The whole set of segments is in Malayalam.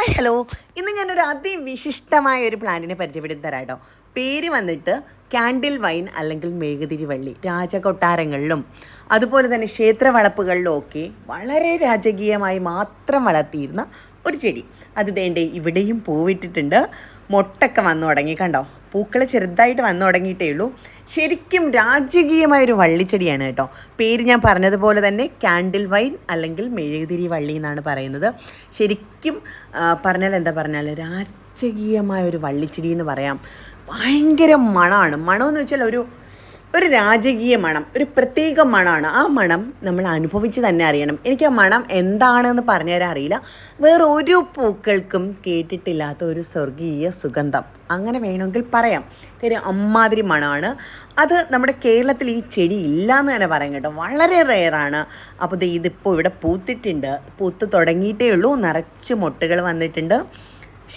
ഹായ് ഹലോ ഇന്ന് ഞാനൊരു അതിവിശിഷ്ടമായ ഒരു പ്ലാന്റിനെ പരിചയപ്പെടുത്തി തരാം കേട്ടോ പേര് വന്നിട്ട് കാൻഡിൽ വൈൻ അല്ലെങ്കിൽ മെഴുകുതിരി വള്ളി രാജകൊട്ടാരങ്ങളിലും. അതുപോലെ തന്നെ ക്ഷേത്ര വളപ്പുകളിലും ഒക്കെ വളരെ രാജകീയമായി മാത്രം വളർത്തിയിരുന്ന ഒരു ചെടി. അത് വേണ്ടേ ഇവിടെയും പൂവിട്ടിട്ടുണ്ട് മൊട്ടൊക്കെ വന്നു തുടങ്ങി. കണ്ടോ? പൂക്കൾ ചെറുതായിട്ട് വന്നു തുടങ്ങിയിട്ടേ ഉള്ളൂ. ശരിക്കും രാജകീയമായ ഒരു വള്ളിച്ചെടിയാണ് കേട്ടോ. പേര് ഞാൻ പറഞ്ഞതുപോലെ തന്നെ കാൻഡിൽ വൈൻ അല്ലെങ്കിൽ മെഴുകുതിരി വള്ളി എന്നാണ് പറയുന്നത്. ശരിക്കും പറഞ്ഞാൽ എന്താ പറഞ്ഞാൽ രാജകീയമായ ഒരു വള്ളിച്ചെടി എന്ന് പറയാം. ഭയങ്കര മണമാണ്. മണമെന്ന് വെച്ചാൽ ഒരു ഒരു രാജകീയ മണം ഒരു പ്രത്യേക മണമാണ് ആ മണം നമ്മൾ അനുഭവിച്ച് തന്നെ അറിയണം. എനിക്ക് ആ മണം എന്താണെന്ന് പറഞ്ഞു തരാൻ അറിയില്ല. വേറെ ഒരു പൂക്കൾക്കും കേട്ടിട്ടില്ലാത്ത ഒരു സ്വർഗീയ സുഗന്ധം. അങ്ങനെ വേണമെങ്കിൽ പറയാം. കാര്യം അമ്മാതിരി മണമാണ് അത് നമ്മുടെ കേരളത്തിൽ ഈ ചെടി ഇല്ല എന്ന് തന്നെ പറയാം കേട്ടോ. വളരെ റെയറാണ്. അപ്പോൾ ഇതിപ്പോൾ ഇവിടെ പൂത്തിട്ടുണ്ട്. പൂത്ത് തുടങ്ങിയിട്ടേ ഉള്ളൂ. നിറച്ച് മൊട്ടുകൾ വന്നിട്ടുണ്ട്.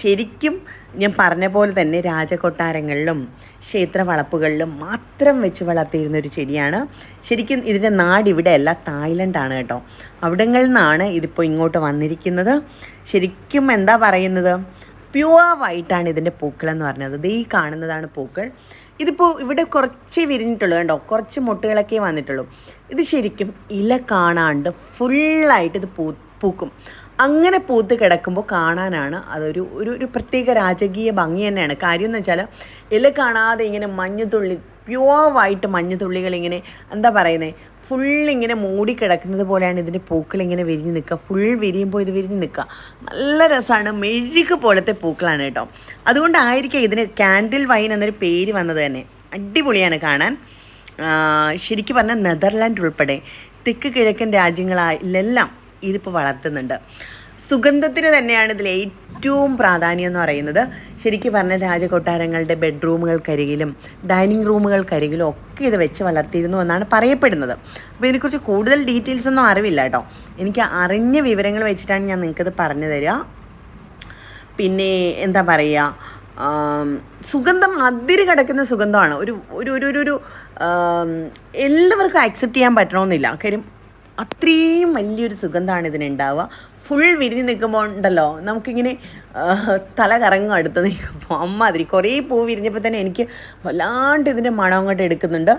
ശരിക്കും ഞാൻ പറഞ്ഞ പോലെ തന്നെ രാജകൊട്ടാരങ്ങളിലും ക്ഷേത്ര വളപ്പുകളിലും മാത്രം വെച്ച് വളർത്തിയിരുന്ന ഒരു ചെടിയാണ്. ശരിക്കും ഇതിന്റെ നാട് ഇവിടെയല്ല തായ്ലൻഡ് തായ്ലൻഡാണ് കേട്ടോ. അവിടങ്ങളിൽ നിന്നാണ് ഇതിപ്പോൾ ഇങ്ങോട്ട് വന്നിരിക്കുന്നത്. ശരിക്കും എന്താ പറയുന്നത്? പ്യുവർ വൈറ്റാണ് ഇതിന്റെ പൂക്കളെന്ന് പറഞ്ഞത്. ഇത് ഈ കാണുന്നതാണ് പൂക്കൾ. ഇതിപ്പോൾ ഇവിടെ കുറച്ച് വിരിഞ്ഞിട്ടുള്ളൂ കണ്ടോ? കുറച്ച് മുട്ടുകളൊക്കെ വന്നിട്ടുള്ളൂ. ഇത് ശരിക്കും ഇല കാണാണ്ട് ഫുള്ളായിട്ട് ഇത് പൂ പൂക്കും. അങ്ങനെ പൂത്ത് കിടക്കുമ്പോൾ കാണാനാണ് അതൊരു ഒരു ഒരു പ്രത്യേക രാജകീയ ഭംഗി തന്നെയാണ്. കാര്യം എന്ന് വെച്ചാൽ ഇല കാണാതെ ഇങ്ങനെ മഞ്ഞുതുള്ളി വൈറ്റ് മഞ്ഞുതുള്ളികൾ ഇങ്ങനെ എന്താ പറയുന്നത് ഫുൾ ഇങ്ങനെ മൂടി കിടക്കുന്നത് പോലെയാണ് ഇതിന്റെ പൂക്കൾ ഇങ്ങനെ വിരിഞ്ഞ് നിൽക്കുക. ഫുൾ വിരിയുമ്പോൾ ഇത് വിരിഞ്ഞ് നിൽക്കുക. നല്ല രസമാണ്. മെഴുക് പോലത്തെ പൂക്കളാണ് കേട്ടോ. അതുകൊണ്ടായിരിക്കും ഇതിന് കാൻഡിൽ വൈൻ എന്നൊരു പേര് വന്നത് തന്നെ. അടിപൊളിയാണ് കാണാൻ. ശരിക്കും പറഞ്ഞാൽ നെതർലാൻഡ് ഉൾപ്പെടെ തെക്ക് കിഴക്കൻ രാജ്യങ്ങളിലെല്ലാം ഇതിപ്പോൾ വളർത്തുന്നുണ്ട്. സുഗന്ധത്തിന് തന്നെയാണ് ഇതിൽ ഏറ്റവും പ്രാധാന്യം എന്ന് പറയുന്നത്. ശരിക്കും പറഞ്ഞ രാജകൊട്ടാരങ്ങളുടെ ബെഡ്റൂമുകൾക്കരികിലും ഡൈനിങ് റൂമുകൾക്കരികിലും ഒക്കെ ഇത് വെച്ച് വളർത്തിയിരുന്നു എന്നാണ് പറയപ്പെടുന്നത്. അപ്പോൾ ഇതിനെക്കുറിച്ച് കൂടുതൽ ഡീറ്റെയിൽസ് ഒന്നും അറിവില്ല കേട്ടോ. എനിക്ക് അറിഞ്ഞ വിവരങ്ങൾ വെച്ചിട്ടാണ് ഞാൻ നിങ്ങൾക്കത് പറഞ്ഞു തരിക. പിന്നെ എന്താ പറയുക? സുഗന്ധം അതിര് കിടക്കുന്ന സുഗന്ധമാണ്. ഒരു ഒരു ഒരു ഒരു എല്ലാവർക്കും ആക്സെപ്റ്റ് ചെയ്യാൻ പറ്റണമെന്നില്ല. കാര്യം അത്രയും വലിയൊരു സുഗന്ധമാണ് ഇതിനുണ്ടാവുക. ഫുൾ വിരിഞ്ഞ് നിൽക്കുമ്പോൾ ഉണ്ടല്ലോ നമുക്കിങ്ങനെ തല കറങ്ങും അടുത്ത് നിൽക്കുമ്പോൾ അമ്മാതിരി കുറേ പൂ വിരിഞ്ഞപ്പോൾ തന്നെ എനിക്ക് വല്ലാണ്ട് ഇതിന്റെ മണം അങ്ങോട്ട് എടുക്കുന്നുണ്ട്.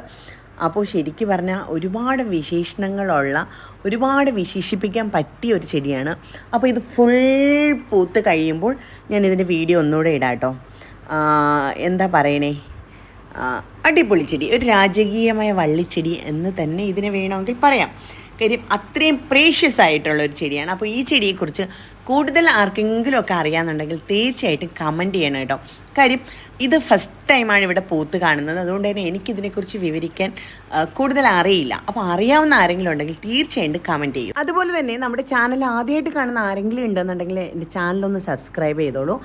അപ്പോൾ ശരിക്കും പറഞ്ഞാൽ ഒരുപാട് വിശേഷണങ്ങളുള്ള ഒരുപാട് വിശേഷിപ്പിക്കാൻ പറ്റിയ ഒരു ചെടിയാണ്. അപ്പോൾ ഇത് ഫുൾ പൂത്ത് കഴിയുമ്പോൾ ഞാൻ ഇതിന്റെ വീഡിയോ ഒന്നുകൂടെ ഇടാം കേട്ടോ എന്താ പറയണേ? അടിപൊളി ചെടി ഒരു രാജകീയമായ വള്ളിച്ചെടി എന്ന് തന്നെ ഇതിനെ വേണമെങ്കിൽ പറയാം. കാര്യം അത്രയും പ്രേഷ്യസ് ആയിട്ടുള്ള ഒരു ചെടിയാണ്. അപ്പോൾ ഈ ചെടിയെക്കുറിച്ച് കൂടുതൽ ആർക്കെങ്കിലും ഒക്കെ അറിയാമെന്നുണ്ടെങ്കിൽ തീർച്ചയായിട്ടും കമന്റ് ചെയ്യണം കേട്ടോ. കാര്യം ഇത് ഫസ്റ്റ് ടൈമാണ് ഇവിടെ പോത്ത് കാണുന്നത്. അതുകൊണ്ട് തന്നെ എനിക്കിതിനെക്കുറിച്ച് വിവരിക്കാൻ കൂടുതൽ അറിയില്ല. അപ്പോൾ അറിയാവുന്ന ആരെങ്കിലും ഉണ്ടെങ്കിൽ തീർച്ചയായിട്ടും കമന്റ് ചെയ്യും. അതുപോലെ തന്നെ നമ്മുടെ ചാനൽ ആദ്യമായിട്ട് കാണുന്ന ആരെങ്കിലും ഉണ്ടെന്നുണ്ടെങ്കിൽ എന്റെ ചാനലൊന്ന് സബ്സ്ക്രൈബ് ചെയ്തോളൂ.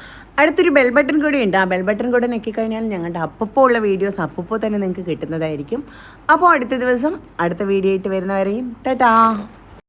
അടുത്തൊരു ബെൽ ബട്ടൺ കൂടി ഉണ്ട്. ആ ബെൽ ബട്ടൺ കൂടെ ഞെക്കിക്കഴിഞ്ഞാൽ ഞങ്ങളുടെ അപ്പപ്പോൾ ഉള്ള വീഡിയോസ് അപ്പപ്പോൾ തന്നെ നിങ്ങൾക്ക് കിട്ടുന്നതായിരിക്കും. അപ്പോൾ അടുത്ത ദിവസം അടുത്ത വീഡിയോ ആയിട്ട് വരുന്നവരെയും ടാറ്റാ!